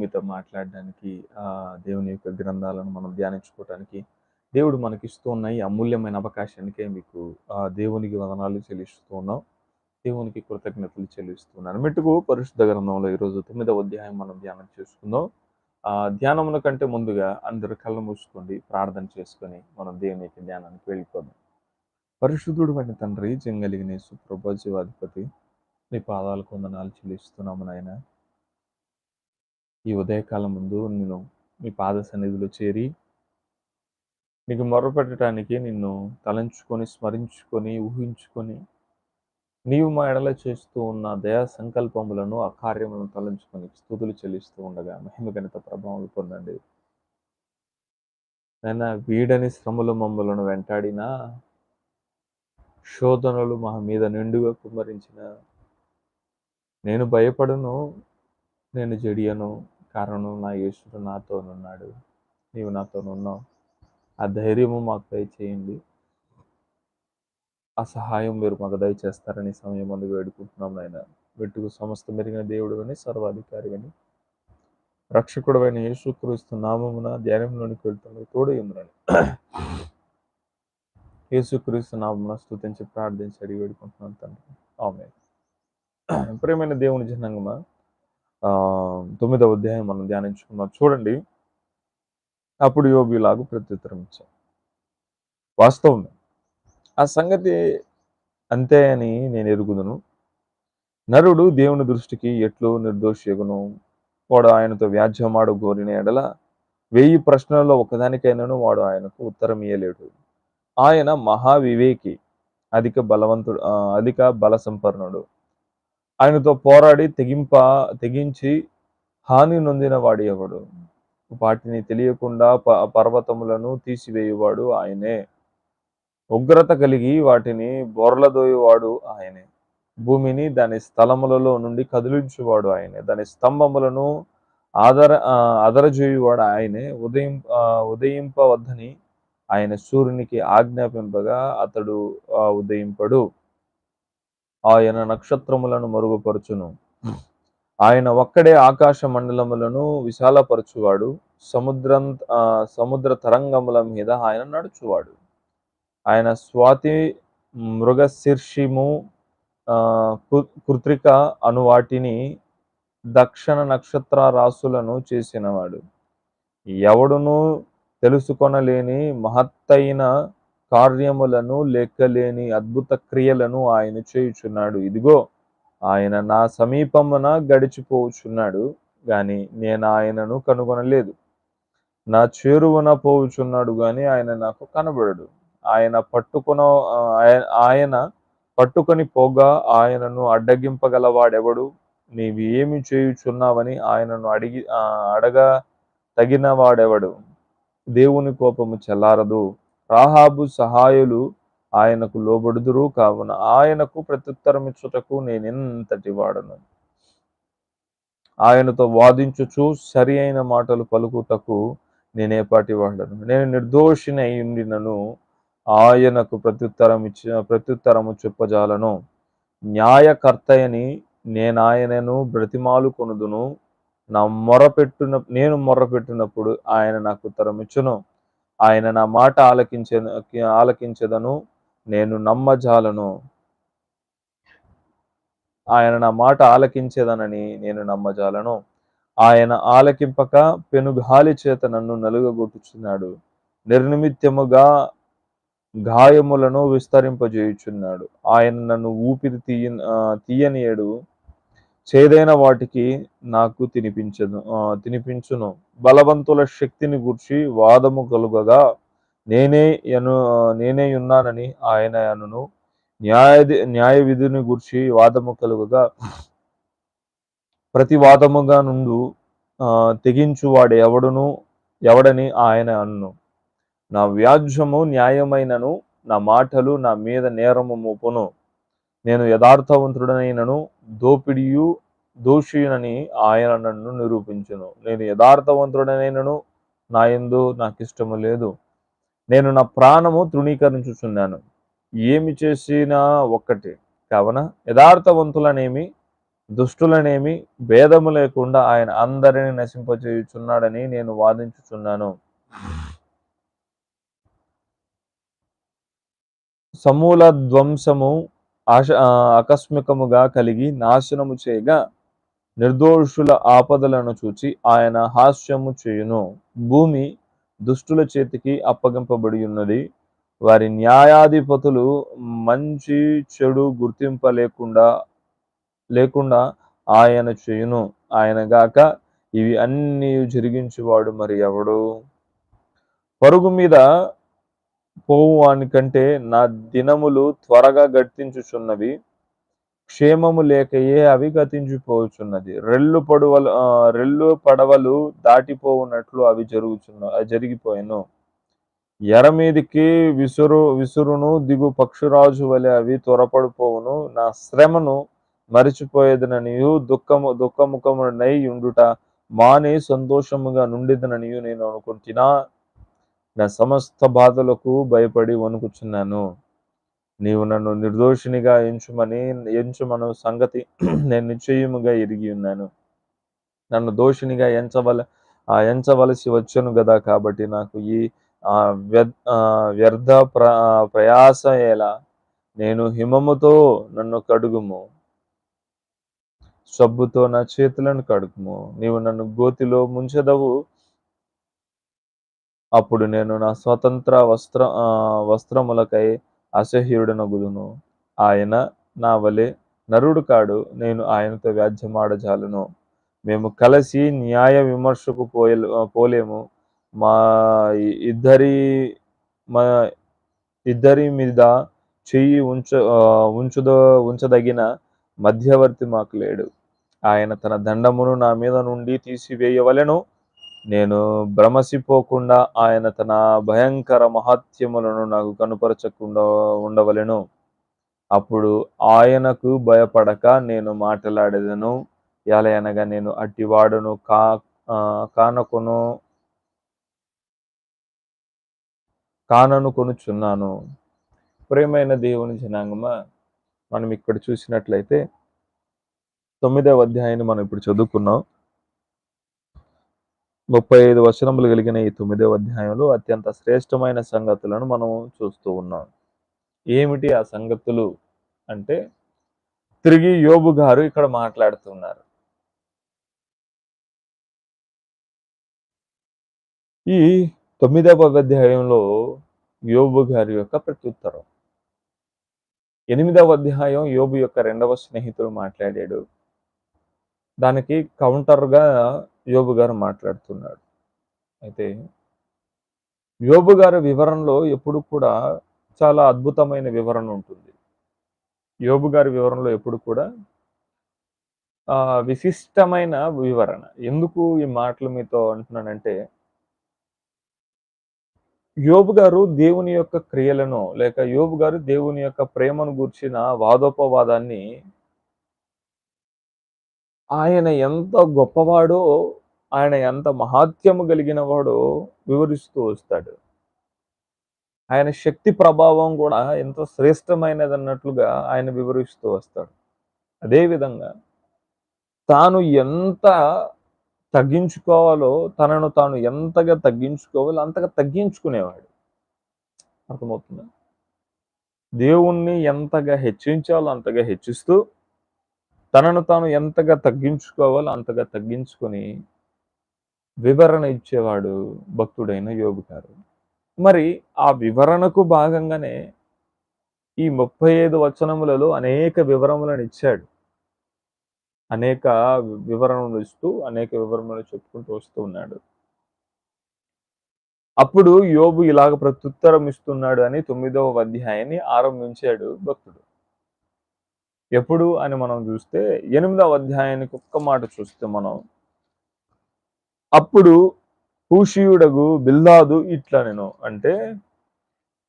మీతో మాట్లాడడానికి దేవుని యొక్క గ్రంథాలను మనం ధ్యానించుకోవటానికి దేవుడు మనకి ఇస్తూ ఉన్న ఈ అమూల్యమైన అవకాశానికే మీకు దేవునికి వదనాలు చెల్లిస్తూ ఉన్నాం. దేవునికి కృతజ్ఞతలు చెల్లిస్తున్నాను మెట్టుకు పరిశుద్ధ గ్రంథంలో ఈరోజు తొమ్మిదవ అధ్యాయం మనం ధ్యానం చేసుకుందాం. ఆ ధ్యానముల కంటే ముందుగా అందరు కళ్ళు మూసుకోండి ప్రార్థన చేసుకొని మనం దేవుని యొక్క ధ్యానానికి వెళ్ళిపోదాం. పరిశుద్ధుడు వంటి తండ్రి జంగలిగిన సుప్రభ జీవాధిపతి నీ పాదాలకు వందనాలు చెల్లిస్తున్నాము నాయన. ఈ ఉదయకాలం ముందు నేను మీ పాద సన్నిధిలో చేరి నీకు మొరపెట్టడానికి నిన్ను తలంచుకొని స్మరించుకొని ఊహించుకొని నీవు మా ఎడల చేస్తూ ఉన్న దయా సంకల్పములను ఆ కార్యములను తలంచుకొని స్థుతులు చెల్లిస్తూ ఉండగా మహిమ గణిత ప్రభావం పొందండి. నాయన వీడని శ్రమలు మమ్మలను వెంటాడిన శోధనలు మా మీద నిండుగా కుమ్మరించిన నేను భయపడను నేను జడియను కారణం నా యేసుడు నాతోనున్నాడు. నీవు నాతోనున్నావు. ఆ ధైర్యము మాకు దయచేయండి. ఆ సహాయం మీరు మాకు దయచేస్తారని సమయం ముందు వేడుకుంటున్నాం నాయన. వెట్టుకు సమస్త మెరిగిన దేవుడు అని సర్వాధికారి అని రక్షకుడు అయిన యేసుక్రీస్తు నామమున ధ్యానంలోనికి వెళ్తున్నది తోడు ఉందని యేసుక్రీస్తు నామమున స్థుతించి ప్రార్థించి అడిగి వేడుకుంటున్నాను తండ్రి. ఆమె ప్రేమైన దేవుని జనంగమా తొమ్మిదవ అధ్యాయం మనం ధ్యానించుకున్నాం చూడండి. అప్పుడు యోగిలాగు ప్రత్యుత్తరం ఇచ్చాం వాస్తవమే. ఆ సంగతి అంతే అని నేను ఎరుగుదును. నరుడు దేవుని దృష్టికి ఎట్లు నిర్దోషిగును వాడు ఆయనతో వ్యాజ్యమాడు గోరిన ఎడల వెయ్యి ప్రశ్నల్లో ఒకదానికైనాను వాడు ఆయనకు ఉత్తరం ఇయ్యలేడు ఆయన మహావివేకి అధిక బలవంతుడు అధిక బల సంపన్నుడు ఆయనతో పోరాడి తెగింప తెగించి హాని నొందిన వాడి ఎవడు? వాటిని తెలియకుండా ప పర్వతములను తీసివేయువాడు ఆయనే. ఉగ్రత కలిగి వాటిని బొర్లదోయువాడు ఆయనే. భూమిని దాని స్థలములలో నుండి కదిలించువాడు ఆయనే. దాని స్తంభములను ఆదర అదరజేయువాడు ఆయనే. ఉదయం ఆ, ఉదయింపవద్దని ఆయన సూర్యునికి ఆజ్ఞాపింపగా అతడు ఉదయింపడు. ఆయన నక్షత్రములను మరుగుపరుచును. ఆయన ఒక్కడే ఆకాశ మండలములను విశాలపరచువాడు. సముద్రం ఆ, సముద్ర తరంగముల మీద ఆయన నడుచువాడు. ఆయన స్వాతి మృగశీర్షిము ఆ, కు- కృత్రిక అను వాటిని దక్షిణ నక్షత్ర రాసులను చేసినవాడు. ఎవడును తెలుసుకొనలేని మహత్తైన కార్యములను లెక్కలేని అద్భుత క్రియలను ఆయన చేయుచున్నాడు. ఇదిగో ఆయన నా సమీపమున గడిచిపోవుచున్నాడు గాని నేను ఆయనను కనుగొనలేదు. నా చేరువన పోవుచున్నాడు గాని ఆయన నాకు కనబడడు. ఆయన పట్టుకున ఆయన పట్టుకొని పోగా ఆయనను అడ్డగింపగలవాడెవడు? నీవు ఏమి చేయుచున్నావని ఆయనను అడిగి అడగ తగిన వాడెవడు దేవుని కోపము చెల్లారదు. రాహాబు సహాయులు ఆయనకు లోబడుదురు. కావున ఆయనకు ప్రత్యుత్తరమిచ్చుటకు నేనెంతటి వాడను. ఆయనతో వాదించుచు సరి అయిన మాటలు పలుకుటకు నేనేపాటి వాడను. నేను నిర్దోషిని అయి ఉండినను. ఆయనకు ప్రత్యుత్తరం ఇచ్చి ప్రత్యుత్తరము చెప్పజాలను. న్యాయకర్తయని నేనాయనను బ్రతిమాలు కొనుదును. నా మొరపెట్టున నేను మొరపెట్టినప్పుడు ఆయన నాకు ఉత్తరం ఇచ్చును ఆయన నా మాట ఆలకించే ఆలకించదను నేను నమ్మజాలను. ఆయన నా మాట ఆలకించేదనని నేను నమ్మజాలను. ఆయన ఆలకింపక పెనుగాలి చేత నన్ను నలుగగొట్టుచున్నాడు. నిర్నిమిత్యముగా గాయములను విస్తరింపజేయుచున్నాడు. ఆయన నన్ను ఊపిరి తీయ ఆ, తీయనీయడు. చేదైన వాటికి నాకు తినిపించదు తినిపించును. బలవంతుల శక్తిని గూర్చి వాదము కలుగగా నేనే అను నేనే ఉన్నానని ఆయన అనును న్యాయ న్యాయ విధిని గూర్చి వాదము కలుగగా ప్రతి వాదముగా నుండు ఆ, తెగించువాడు ఎవడును ఎవడని ఆయన అన్ను. నా వ్యాజ్యము న్యాయమైనను నా మాటలు నా మీద నేరము మోపును. నేను యథార్థవంతుడనైనను దోపిడియు దోషినని ఆయన నన్ను నిరూపించును. నేను యథార్థవంతుడనైనను నా ఎందు నాకు ఇష్టము లేదు. నేను నా ప్రాణము తృణీకరించుచున్నాను. ఏమి చేసినా ఒక్కటే. కావున యథార్థవంతులనేమి దుష్టులనేమి భేదము లేకుండా ఆయన అందరిని నశింపచేయుచున్నాడని నేను వాదించుచున్నాను. సమూల ధ్వంసము ఆశ ఆకస్మికముగా కలిగి నాశనము చేయగా నిర్దోషుల ఆపదలను చూచి ఆయన హాస్యము చేయును. భూమి దుష్టుల చేతికి అప్పగింపబడి ఉన్నది వారి న్యాయాధిపతులు మంచి చెడు గుర్తింప లేకుండా లేకుండా ఆయన చేయును. ఆయన గాక ఇవి అన్నీ జరిగించేవాడు మరి ఎవడు? పరుగు మీద పోవు వానికంటే నా దినములు త్వరగా గట్టించుచున్నవి క్షేమము లేకయే అవి గతించిపోవచ్చున్నది రెల్లు పడవలు రెల్లు పడవలు దాటిపోవునట్లు అవి జరుగుచున్న అవి జరిగిపోయాను. ఎర మీదికి విసురు విసురును దిగు పక్షురాజు వలె అవి త్వరపడిపోవును. నా శ్రమను మరిచిపోయేదననియు దుఃఖము దుఃఖముఖమునై ఉండుట మాని సంతోషముగా నుండిదననియు నేను అనుకుంటున్నా నా సమస్త బాధలకు భయపడి వణుకుచున్నాను. నీవు నన్ను నిర్దోషినిగా ఎంచుమని ఎంచుమను సంగతి నేను నిశ్చయముగా ఎరిగి ఉన్నాను. నన్ను దోషినిగా ఎంచవల ఎంచవలసి వచ్చను కదా కాబట్టి నాకు ఈ ఆ ఆ వ్యర్థ ప్ర ప్రయాస ఎలా? నేను హిమముతో నన్ను కడుగుము. సబ్బుతో నా చేతులను కడుగుము. నీవు నన్ను గోతిలో ముంచెదవు. అప్పుడు నేను నా స్వతంత్ర వస్త్ర ఆ, వస్త్రములకై అసహ్యుడనగుదును. ఆయన నా వలె నరుడు కాడు నేను ఆయనతో వ్యాధ్యమాడజాలను మేము కలిసి న్యాయ విమర్శకు పోయే పోలేము. మా ఇద్దరి మా ఇద్దరి మీద చెయ్యి ఉంచ ఉంచుదో ఉంచుద ఉంచదగిన మధ్యవర్తి మాకు లేడు. ఆయన తన దండమును నా మీద నుండి తీసివేయవలెను. నేను భ్రమసిపోకుండా ఆయన తన భయంకర మహత్యములను నాకు కనుపరచకుండా ఉండవలెను. అప్పుడు ఆయనకు భయపడక నేను మాట్లాడేదను. ఎలయనగా నేను అట్టివాడును కా కానకును కానను కొనుచున్నాను. ప్రేమైన దేవుని జనాంగమా మనం ఇక్కడ చూసినట్లయితే తొమ్మిదవ అధ్యాయాన్ని మనం ఇప్పుడు చదువుకున్నాం. ముప్పై ఐదు వచనములు కలిగిన ఈ తొమ్మిదవ అధ్యాయంలో అత్యంత శ్రేష్టమైన సంగతులను మనం చూస్తూ ఉన్నాం. ఏమిటి ఆ సంగతులు? అంటే తిరిగి యోబు గారు ఇక్కడ మాట్లాడుతున్నారు. ఈ తొమ్మిదవ అధ్యాయంలో యోబు గారి యొక్క ప్రత్యుత్తరం. ఎనిమిదవ అధ్యాయం యోబు యొక్క రెండవ స్నేహితుడు మాట్లాడాడు. దానికి కౌంటర్గా యోబు గారు మాట్లాడుతున్నాడు. అయితే యోబు గారి వివరణలో ఎప్పుడు కూడా చాలా అద్భుతమైన వివరణ ఉంటుంది. యోబు గారి వివరణలో ఎప్పుడు కూడా ఆ, విశిష్టమైన వివరణ. ఎందుకు ఈ మాటలు మీతో అంటున్నానంటే యోబు గారు దేవుని యొక్క క్రియలను లేక యోబు గారు దేవుని యొక్క ప్రేమను గూర్చిన వాదోపవాదాన్ని ఆయన ఎంత గొప్పవాడో ఆయన ఎంత మహాత్యము కలిగిన వాడో వివరిస్తూ వస్తాడు. ఆయన శక్తి ప్రభావం కూడా ఎంతో శ్రేష్టమైనది అన్నట్లుగా ఆయన వివరిస్తూ వస్తాడు. అదేవిధంగా తాను ఎంత తగ్గించుకోవాలో తనను తాను ఎంతగా తగ్గించుకోవాలో అంతగా తగ్గించుకునేవాడు. అర్థమవుతుందా? దేవుణ్ణి ఎంతగా హెచ్చించాలో అంతగా హెచ్చిస్తూ తనను తాను ఎంతగా తగ్గించుకోవాలో అంతగా తగ్గించుకొని వివరణ ఇచ్చేవాడు భక్తుడైన యోగు గారు. మరి ఆ వివరణకు భాగంగానే ఈ ముప్పై ఐదు వచనములలో అనేక వివరములను ఇచ్చాడు. అనేక వివరణలు ఇస్తూ అనేక వివరములు చెప్పుకుంటూ వస్తూ ఉన్నాడు. అప్పుడు యోబు ఇలాగ ప్రత్యుత్తరం ఇస్తున్నాడు అని తొమ్మిదవ అధ్యాయాన్ని ఆరంభించాడు భక్తుడు. ఎప్పుడు అని మనం చూస్తే ఎనిమిదవ అధ్యాయానికి ఒక్క మాట చూస్తే మనం అప్పుడు హూషియుడగు బిల్దాదు ఇట్లా నేను అంటే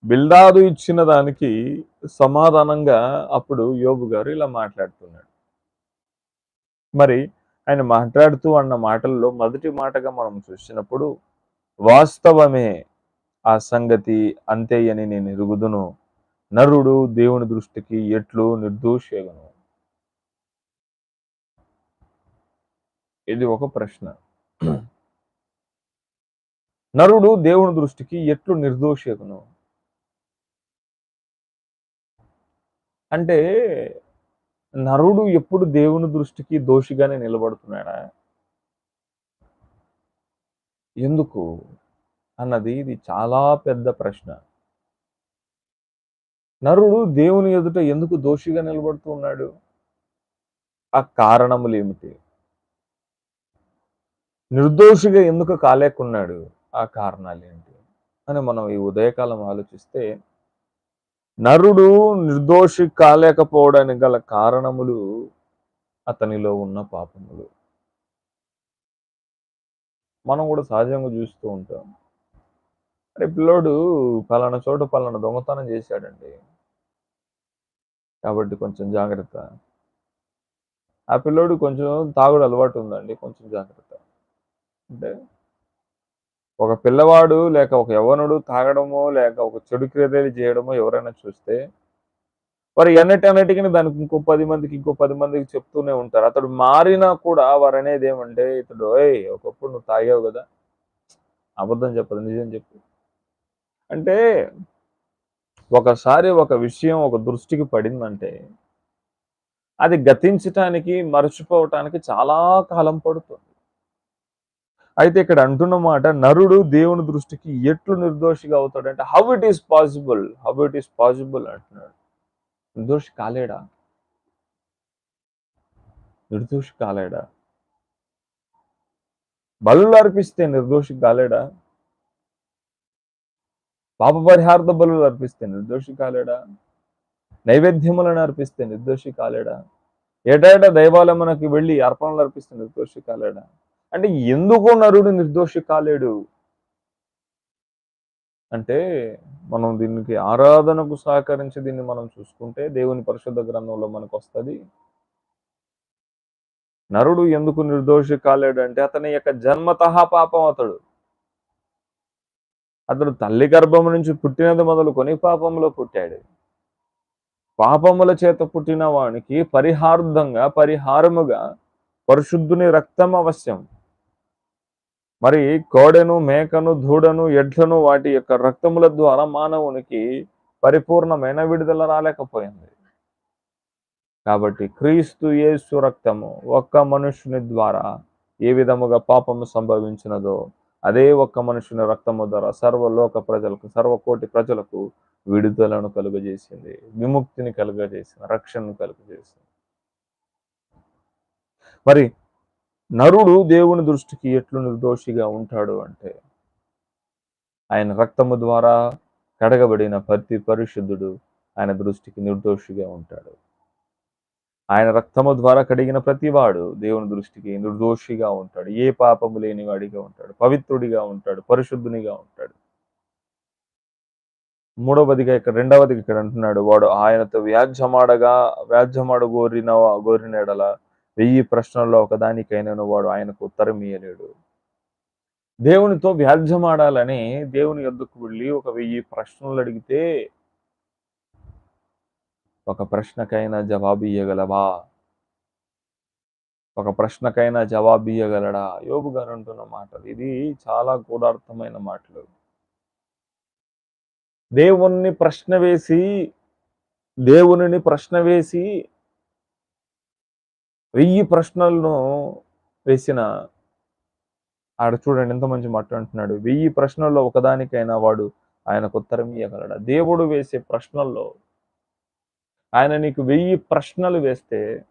బిల్దాదు ఇచ్చిన దానికి సమాధానంగా అప్పుడు యోబు గారు ఇలా మాట్లాడుతున్నాడు. మరి ఆయన మాట్లాడుతూ అన్న మాటల్లో మొదటి మాటగా మనం చూసినప్పుడు వాస్తవమే ఆ సంగతి అంతే అని నేను ఎరుగుదును. నరుడు దేవుని దృష్టికి ఎట్లు నిర్దోషేగను? ఇది ఒక ప్రశ్న. నరుడు దేవుని దృష్టికి ఎట్లు నిర్దోషేగను? అంటే నరుడు ఎప్పుడు దేవుని దృష్టికి దోషిగానే నిలబడుతున్నాడా? ఎందుకు? అన్నది ఇది చాలా పెద్ద ప్రశ్న. నరుడు దేవుని ఎదుట ఎందుకు దోషిగా నిలబడుతూ ఉన్నాడు? ఆ కారణములు ఏమిటి? నిర్దోషిగా ఎందుకు కాలేకున్నాడు? ఆ కారణాలు ఏంటి? అని మనం ఈ ఉదయకాలం ఆలోచిస్తే నరుడు నిర్దోషి కాలేకపోవడానికి గల కారణములు అతనిలో ఉన్న పాపములు. మనం కూడా సహజంగా చూస్తూ ఉంటాం. అరే పిల్లోడు పలానా చోట పలానా దొంగతనం చేశాడండి. కాబట్టి కొంచెం జాగ్రత్త. ఆ పిల్లోడు కొంచెం తాగుడు అలవాటు ఉందండి కొంచెం జాగ్రత్త. అంటే ఒక పిల్లవాడు లేక ఒక యవనుడు తాగడమో లేక ఒక చెడు క్రియలు చేయడమో ఎవరైనా చూస్తే వారు ఎన్నటన్నిటికీ దానికి ఇంకో పది మందికి ఇంకో పది మందికి చెప్తూనే ఉంటారు. అతడు మారినా కూడా వారు అనేది ఏమంటే ఇతడు ఓయ్ ఒకప్పుడు నువ్వు తాగావు కదా అబద్ధం చెప్పదు నిజం చెప్పు. అంటే ఒకసారి ఒక విషయం ఒక దృష్టికి పడిందంటే అది గతించటానికి మరచిపోవటానికి చాలా కాలం పడుతుంది. అయితే ఇక్కడ అంటున్న మాట నరుడు దేవుని దృష్టికి ఎట్లు నిర్దోషిగా అవుతాడంటే how it is possible how it is possible అంటున్నాడు. నిర్దోషి కాలేడా? నిర్దోషి కాలేడా? బలు అర్పిస్తే నిర్దోషి కాలేడా? పాప పరిహార్థ బలు అర్పిస్తే నిర్దోషి కాలేడా? నైవేద్యములను అర్పిస్తే నిర్దోషి కాలేడా? ఏటేటా దైవాలయమునకి వెళ్ళి అర్పణలు అర్పిస్తే నిర్దోషి కాలేడా? అంటే ఎందుకు నరుడు నిర్దోషి కాలేడు? అంటే మనం దీనికి ఆరాధనకు సహకరించి దీన్ని మనం చూసుకుంటే దేవుని పరిశుద్ధ గ్రంథంలో మనకు వస్తుంది. నరుడు ఎందుకు నిర్దోషి కాలేడు అంటే అతని యొక్క జన్మతహా పాపం అతడు. అతడు తల్లి గర్భం నుంచి పుట్టినది మొదలుకొని పాపంలో పుట్టాడు. పాపముల చేత పుట్టిన వానికి పరిహార్థంగా పరిహారముగా పరిశుద్ధుని రక్తం అవశ్యం. మరి కోడెను మేకను దూడను ఎడ్లను వాటి యొక్క రక్తముల ద్వారా మానవునికి పరిపూర్ణమైన విడుదల రాలేకపోయింది. కాబట్టి క్రీస్తు యేసు రక్తము ఒక్క మనుషుని ద్వారా ఏ విధముగా పాపము సంభవించినదో అదే ఒక్క మనుషుని రక్తము ద్వారా సర్వలోక ప్రజలకు సర్వకోటి ప్రజలకు విడుదలను కలుగజేసింది. విముక్తిని కలుగజేసింది రక్షణను కలుగజేసింది. మరి నరుడు దేవుని దృష్టికి ఎట్లు నిర్దోషిగా ఉంటాడు అంటే ఆయన రక్తము ద్వారా కడగబడిన ప్రతి పరిశుద్ధుడు ఆయన దృష్టికి నిర్దోషిగా ఉంటాడు. ఆయన రక్తము ద్వారా కడిగిన ప్రతివాడు దేవుని దృష్టికి నిర్దోషిగా ఉంటాడు. ఏ పాపము లేని వాడిగా ఉంటాడు. పవిత్రుడిగా ఉంటాడు. పరిశుద్ధునిగా ఉంటాడు. మూడవదిగా ఇక్కడ రెండవదిగా ఇక్కడ అంటున్నాడు వాడు ఆయనతో వ్యాజ్యమాడగా వ్యాజ్యమాడ గోరిన గోరినెడల వెయ్యి ప్రశ్నల్లో ఒకదానికైనా వాడు ఆయనకు ఉత్తరం ఇయ్యలేడు. దేవునితో వ్యాజ్యమాడాలని దేవుని యొద్దకు వెళ్ళి ఒక వెయ్యి ప్రశ్నలు అడిగితే ఒక ప్రశ్నకైనా జవాబు ఇయ్యగలవా? ఒక ప్రశ్నకైనా జవాబు ఇయ్యగలడా? యోగు గారు అంటున్న మాటలు ఇది చాలా గూఢార్థమైన మాటలు. దేవుణ్ణి ప్రశ్న వేసి దేవుని ప్రశ్న వేసి వెయ్యి ప్రశ్నలను వేసిన ఆడ చూడండి ఎంత మంచి మాట అంటున్నాడు. వెయ్యి ప్రశ్నల్లో ఒకదానికైనా వాడు ఆయనకు ఉత్తరం ఇవ్వగలడా దేవుడు వేసే ప్రశ్నల్లో ఆయన నీకు వెయ్యి ప్రశ్నలు వేస్తే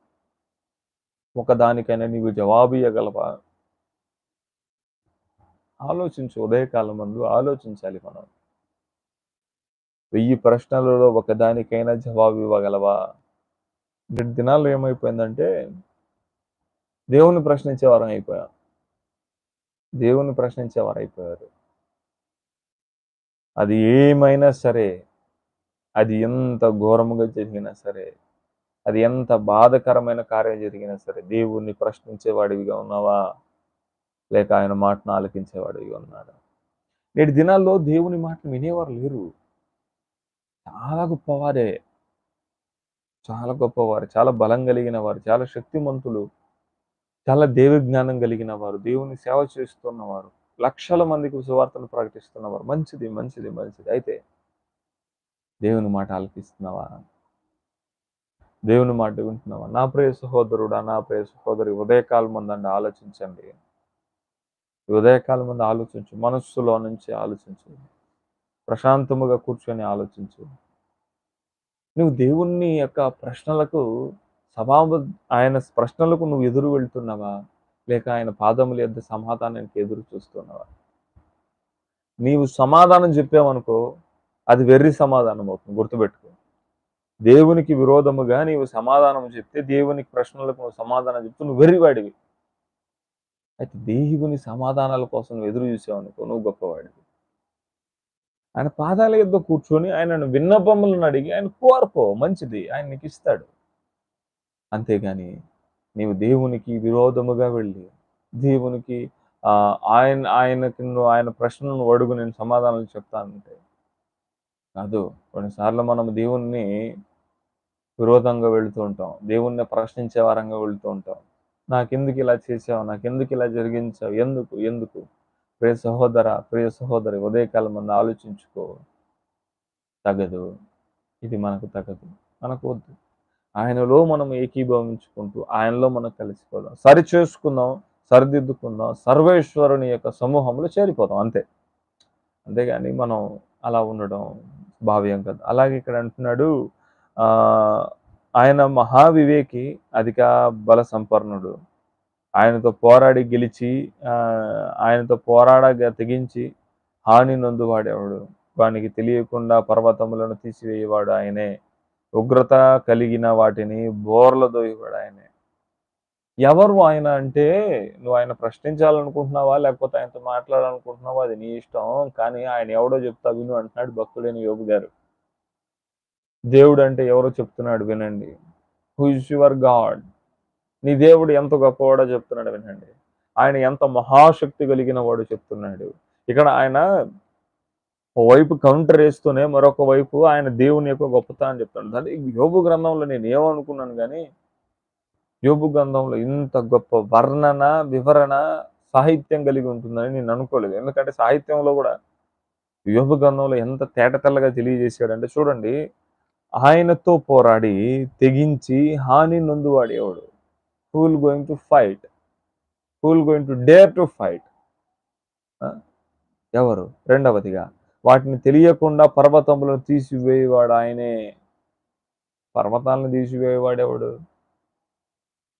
ఒకదానికైనా నీవు జవాబు ఇవ్వగలవా ఆలోచించు ఉదయకాలం ముందు ఆలోచించాలి మనం. వెయ్యి ప్రశ్నలలో ఒకదానికైనా జవాబు ఇవ్వగలవా? రెండు దినాల్లో ఏమైపోయిందంటే దేవుని ప్రశ్నించేవారం అయిపోయాం. దేవుని ప్రశ్నించేవారు అయిపోయారు. అది ఏమైనా సరే అది ఎంత ఘోరముగా జరిగినా సరే అది ఎంత బాధకరమైన కార్యం జరిగినా సరే దేవుణ్ణి ప్రశ్నించేవాడివిగా ఉన్నావా? లేక ఆయన మాటను ఆలకించేవాడివిగా ఉన్నాడా? నేటి దినాల్లో దేవుని మాటలు వినేవారు లేరు. చాలా గొప్పవారే. చాలా గొప్పవారు. చాలా బలం కలిగిన వారు. చాలా శక్తిమంతులు. చాలా దేవి జ్ఞానం కలిగిన వారు. దేవుని సేవ చేస్తున్నవారు లక్షల మందికి సువార్తను ప్రకటిస్తున్నవారు మంచిది మంచిది మంచిది. అయితే దేవుని మాట ఆలకిస్తున్నావా? దేవుని మాట వింటున్నావా? నా ప్రియ సహోదరుడా నా ప్రియ సహోదరి ఉదయకాలం ముందండి ఆలోచించండి. ఉదయకాలం ముందు ఆలోచించు మనస్సులో నుంచి ఆలోచించు. ప్రశాంతముగా కూర్చొని ఆలోచించు. నువ్వు దేవుణ్ణి యొక్క ప్రశ్నలకు సభా ఆయన ప్రశ్నలకు నువ్వు ఎదురు వెళ్తున్నావా? లేక ఆయన పాదముల యొద్ద సమాధానానికి ఎదురు చూస్తున్నావా? నీవు సమాధానం చెప్పావనుకో అది వెర్రి సమాధానం అవుతుంది గుర్తుపెట్టుకో. దేవునికి విరోధముగా నీవు సమాధానం చెప్తే దేవునికి ప్రశ్నలకు నువ్వు సమాధానం చెప్తే నువ్వు వెర్రివాడివి. అయితే దేవుని సమాధానాల కోసం నువ్వు ఎదురు చూసావనుకో నువ్వు గొప్పవాడివి. ఆయన పాదాల యొద్ద కూర్చొని ఆయనను విన్నపములను అడిగి ఆయన కోరుకో మంచిది ఆయన నీకు ఇస్తాడు. అంతేగాని నీవు దేవునికి విరోధముగా వెళ్ళి దేవునికి ఆ, ఆయన ఆయనకి నువ్వు ఆయన ప్రశ్నలను అడుగు నేను సమాధానాలు చెప్తానంటే కాదు కొన్నిసార్లు మనం దేవుణ్ణి విరోధంగా వెళుతూ ఉంటాం. దేవుణ్ణి ప్రశ్నించే వారంగా వెళుతూ ఉంటాం. నాకెందుకు ఇలా చేసావు? నాకెందుకు ఇలా జరిగించావు? ఎందుకు? ఎందుకు? ప్రియ సహోదర ప్రియ సహోదరి ఉదయకాలం మంది ఆలోచించుకో. తగదు. ఇది మనకు తగదు. మనకు వద్దు. ఆయనలో మనం ఏకీభవించుకుంటూ ఆయనలో మనం కలిసిపోదాం. సరి చేసుకుందాం సరిదిద్దుకుందాం సర్వేశ్వరుని యొక్క సమూహంలో చేరిపోదాం. అంతే. అంతేగాని మనం అలా ఉండడం భావ్యం కాదు. అలాగే ఇక్కడ అంటున్నాడు ఆ ఆయన మహావివేకి అధిక బల సంపన్నుడు. ఆయనతో పోరాడి గెలిచి ఆ, ఆయనతో పోరాడగా తెగించి హాని నొందువాడేవాడు వానికి తెలియకుండా పర్వతములను తీసివేయవాడు ఆయనే. ఉగ్రత కలిగిన వాటిని బోర్ల దోయవాడు ఆయనే. ఎవరు ఆయన అంటే నువ్వు ఆయన ప్రశ్నించాలనుకుంటున్నావా? లేకపోతే ఆయనతో మాట్లాడాలనుకుంటున్నావా? అది నీ ఇష్టం. కానీ ఆయన ఎవడో చెప్తా విను అంటున్నాడు భక్తుడైన యోగు గారు. దేవుడు అంటే ఎవరో చెప్తున్నాడు వినండి. హూ ఇస్ యువర్ గాడ్ నీ దేవుడు ఎంత గొప్పవాడో చెప్తున్నాడు వినండి. ఆయన ఎంత మహాశక్తి కలిగిన వాడు చెప్తున్నాడు. ఇక్కడ ఆయన వైపు కౌంటర్ వేస్తూనే మరొక వైపు ఆయన దేవుని యొక్క అని చెప్తున్నాడు. దాని యోగు గ్రంథంలో నేను ఏమనుకున్నాను కానీ యోబు గ్రంథంలో ఇంత గొప్ప వర్ణన వివరణ సాహిత్యం కలిగి ఉంటుందని నేను అనుకోలేదు. ఎందుకంటే సాహిత్యంలో కూడా యోబు గ్రంథంలో ఎంత తేటతెల్లగా తెలియజేశాడంటే చూడండి ఆయనతో పోరాడి తెగించి హాని నొందువాడేవాడు who'll going to fight who'll going to dare to fight ఎవరు? రెండవదిగా వాటిని తెలియకుండా పర్వతములను తీసివేయవాడు ఆయనే. పర్వతాలను తీసివేయవాడేవాడు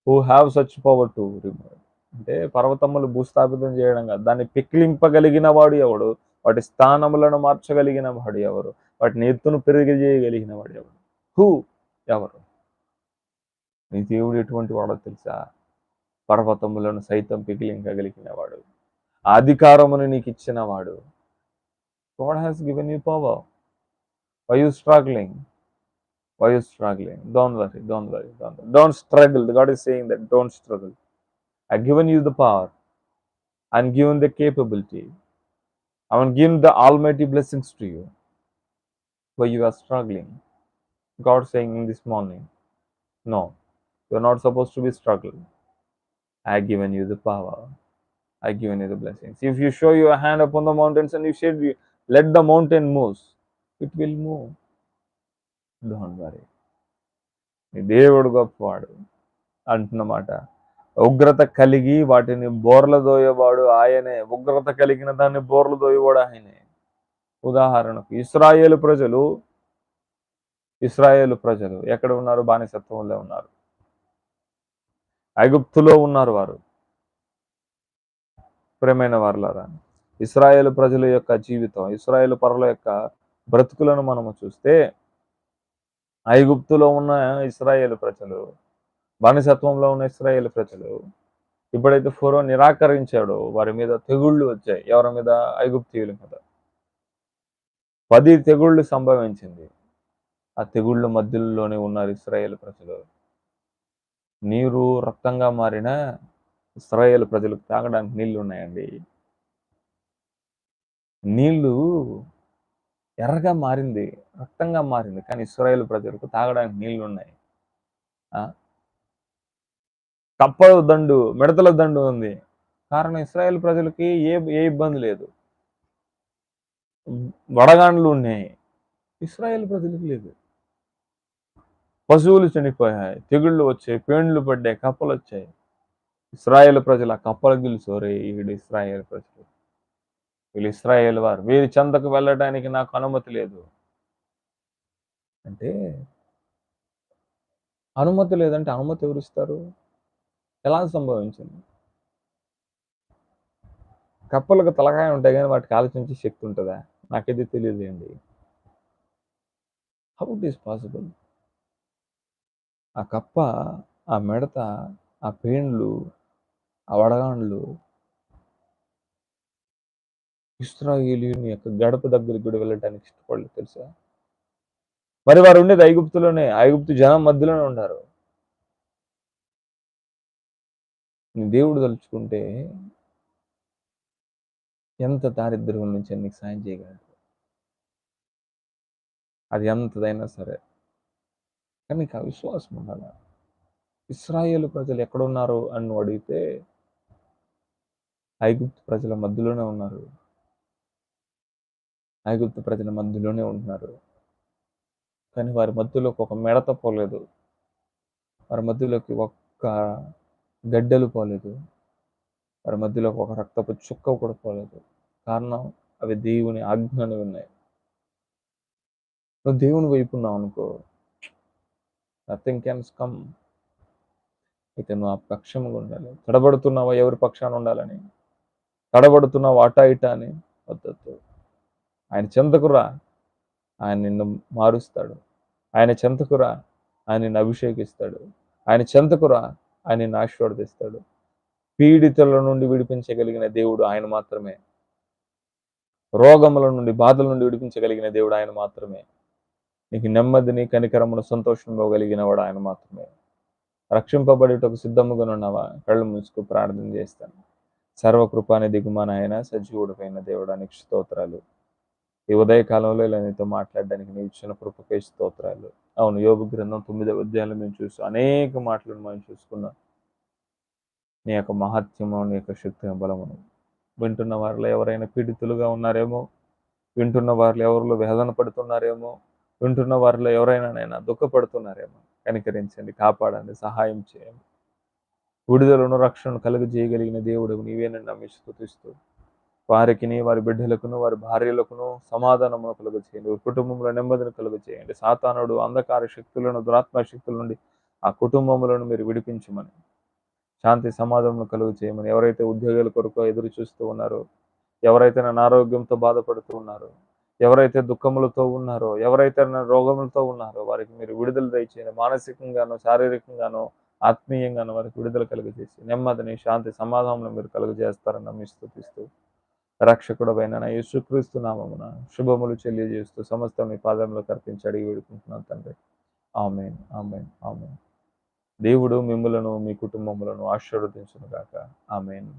who have such power to remove అంటే పర్వతములు భూస్థాపితం చేయడం కాదు. దాన్ని పిక్లింపగలిగిన వాడు ఎవడు? వాటి స్థానములను మార్చగలిగిన వాడు ఎవరు? వాటిని ఎత్తును పెరిగజేయగలిగిన వాడు ఎవడు? హూ ఎవరు? నీ దేవుడు ఎటువంటి వాడో తెలుసా? పర్వతములను సైతం పిగిలింకగలిగిన వాడు. అధికారమును నీకు ఇచ్చిన వాడు. God has given you power why you struggling Why you struggling? Don't worry, don't worry, don't worry. Don't struggle. God is saying that don't struggle. I've given you the power. I'm given the capability. I'm given the almighty blessings to you. Why you are struggling? God saying in this morning, no, you're not supposed to be struggling. I've given you the power. I've given you the blessings. If you show your hand upon the mountains and you said, let the mountain move, it will move. Don't నీ దేవుడు గొప్పవాడు అంటున్నమాట. ఉగ్రత కలిగి వాటిని బోర్ల దోయవాడు ఆయనే. ఉగ్రత కలిగిన దాన్ని బోర్లు దోయవాడు ఆయనే. ఉదాహరణకు ఇస్రాయేలు ప్రజలు ఇస్రాయేలు ప్రజలు ఎక్కడ ఉన్నారు? బానిసత్వంలో ఉన్నారు. ఐగుప్తులో ఉన్నారు వారు. ప్రేమైన వారులారా ఇస్రాయేల్ ప్రజల యొక్క జీవితం ఇస్రాయేల్ పరుల యొక్క బ్రతుకులను మనము చూస్తే ఐగుప్తులో ఉన్న ఇస్రాయేల్ ప్రజలు బానిసత్వంలో ఉన్న ఇస్రాయేల్ ప్రజలు ఇప్పుడైతే ఫోరో నిరాకరించాడు వారి మీద తెగుళ్ళు వచ్చాయి. ఎవరి మీద? ఐగుప్తీయుల మీద. పది తెగుళ్ళు సంభవించింది. ఆ తెగుళ్ళ మధ్యలోనే ఉన్నారు ఇస్రాయేల్ ప్రజలు. నీరు రక్తంగా మారిన ఇస్రాయేల్ ప్రజలకు తాగడానికి నీళ్ళు ఉన్నాయండి. నీళ్ళు ఎర్రగా మారింది. రక్తంగా మారింది. కానీ ఇస్రాయేల్ ప్రజలకు తాగడానికి నీళ్ళు ఉన్నాయి. ఆ? కప్పల దండు మిడతల దండు ఉంది. కారణం ఇస్రాయేల్ ప్రజలకి ఏ ఏ ఇబ్బంది లేదు. వడగాండ్లు ఉన్నాయి. ఇస్రాయేల్ ప్రజలకు లేదు. పశువులు చనిపోయాయి. తెగుళ్ళు వచ్చాయి. పేండ్లు పడ్డాయి. కప్పలు వచ్చాయి. ఇస్రాయేల్ ప్రజలు ఆ కప్పల గిలుసోరే వీడు ఇస్రాయేల్ ప్రజలు. వీళ్ళు ఇస్రాయేల్ వారు. వీరి చెంతకు వెళ్ళడానికి నాకు అనుమతి లేదు. అంటే అనుమతి లేదంటే అనుమతి ఎవరిస్తారు? ఎలా సంభవించింది? కప్పలకు తలకాయ ఉంటాయి కానీ వాటికి ఆలోచించే శక్తి ఉంటుందా? నాకైతే తెలియదండి హౌ ఇట్ ఈస్ పాసిబుల్ ఆ కప్ప ఆ మిడత ఆ పేండ్లు ఆ వడగాండ్లు ఇస్రాయేలీని యొక్క గడప దగ్గరికి కూడా వెళ్ళడానికి ఇష్టపడలేదు తెలుసా? మరి వారు ఉండేది ఐగుప్తులోనే ఐగుప్తు జనం మధ్యలోనే ఉన్నారు. దేవుడు తలుచుకుంటే ఎంత దారిద్ర్యం నుంచి నీకు సాయం చేయగలడు? అది ఎంతదైనా సరే. కానీ నీకు ఆ విశ్వాసం ఉండాలి? ఇస్రాయేల్ ప్రజలు ఎక్కడున్నారు అని నువ్వు అడిగితే ఐగుప్తు ప్రజల మధ్యలోనే ఉన్నారు. ఐగుప్తు ప్రజల మధ్యలోనే ఉంటున్నారు. కానీ వారి మధ్యలోకి ఒక మెడత పోలేదు. వారి మధ్యలోకి ఒక్క గడ్డలు పోలేదు. వారి మధ్యలోకి ఒక రక్తపు చుక్క కూడా పోలేదు. కారణం అవి దేవుని ఆజ్ఞలు ఉన్నాయి. నువ్వు దేవుని వైపు ఉన్నావు అనుకో. నథింగ్ క్యాన్స్ కమ్ అయితే నువ్వు ఆ పక్షంగా ఉండాలి. తడబడుతున్నావా? ఎవరి పక్షాన ఉండాలని? తడబడుతున్నావు? అటా ఇటా అని? వద్దొద్దు. ఆయన చెందకురా ఆయన నిన్ను మారుస్తాడు. ఆయన చెంతకురా ఆయన నిన్ను అభిషేకిస్తాడు. ఆయన చెంతకురా ఆయన నిన్ను ఆశీర్వదిస్తాడు. పీడితుల నుండి విడిపించగలిగిన దేవుడు ఆయన మాత్రమే. రోగముల నుండి బాధల నుండి విడిపించగలిగిన దేవుడు ఆయన మాత్రమే. నీకు నెమ్మదిని కనికరమును సంతోషం ఇవ్వగలిగిన వాడు ఆయన మాత్రమే. రక్షింపబడేటకు సిద్ధముగా ఉన్నావా? కళ్ళు మూసుకు ప్రార్థన చేస్తాను. సర్వకృపాని దిగుమాన ఆయన సజీవుడిపైన దేవుడానికి స్తోత్రాలు. ఈ ఉదయకాలంలో ఇలా నీతో మాట్లాడడానికి నీవు ఇచ్చిన కృపకే స్తోత్రాలు. అవును యోగ గ్రంథం తొమ్మిదవ అధ్యాయంలో మేము చూసాం అనేక మాటలను మనం చూసుకున్నాం నీ యొక్క మహత్యము నీ యొక్క శక్తి బలమును. వింటున్న వారిలో ఎవరైనా పీడితులుగా ఉన్నారేమో? వింటున్న వారిలో ఎవరిలో వేదన పడుతున్నారేమో? వింటున్న వారిలో ఎవరైనా నైనా దుఃఖపడుతున్నారేమో? కనికరించండి కాపాడండి సహాయం చేయండి. విడుదలను రక్షణను కలుగజేయగలిగిన దేవుడు నీవేనని నమ్మి స్థుతిస్తూ వారికిని వారి బిడ్డలకును వారి భార్యలకును సమాధానము కలుగ చేయండి కుటుంబంలో నెమ్మదిని కలుగ చేయండి సాతానుడు అంధకార శక్తులను దురాత్మ శక్తుల నుండి ఆ కుటుంబములను మీరు విడిపించమని శాంతి సమాధానం కలుగు చేయమని ఎవరైతే ఉద్యోగాల కొరకు ఎదురు చూస్తూ ఉన్నారో ఎవరైతే నన్ను ఆరోగ్యంతో బాధపడుతూ ఉన్నారో ఎవరైతే దుఃఖములతో ఉన్నారో ఎవరైతే నా రోగములతో ఉన్నారో వారికి మీరు విడుదల దయచేయండి. మానసికంగానో శారీరకంగానో ఆత్మీయంగానో వారికి విడుదల కలుగజేసి నెమ్మదిని శాంతి సమాధానం మీరు కలుగజేస్తారని నమ్మి స్థుతిస్తూ రక్షకుడమైన నా యేసుక్రీస్తు నామమున శుభములు తెలియజేస్తూ సమస్త మీ పాదంలో కర్పించి అడిగి వేడుకుంటున్నాను తండ్రి. ఆమెన్ ఆమెన్ ఆమెన్. దేవుడు మిమ్మలను మీ కుటుంబములను ఆశీర్వదించును గాక ఆమెన్.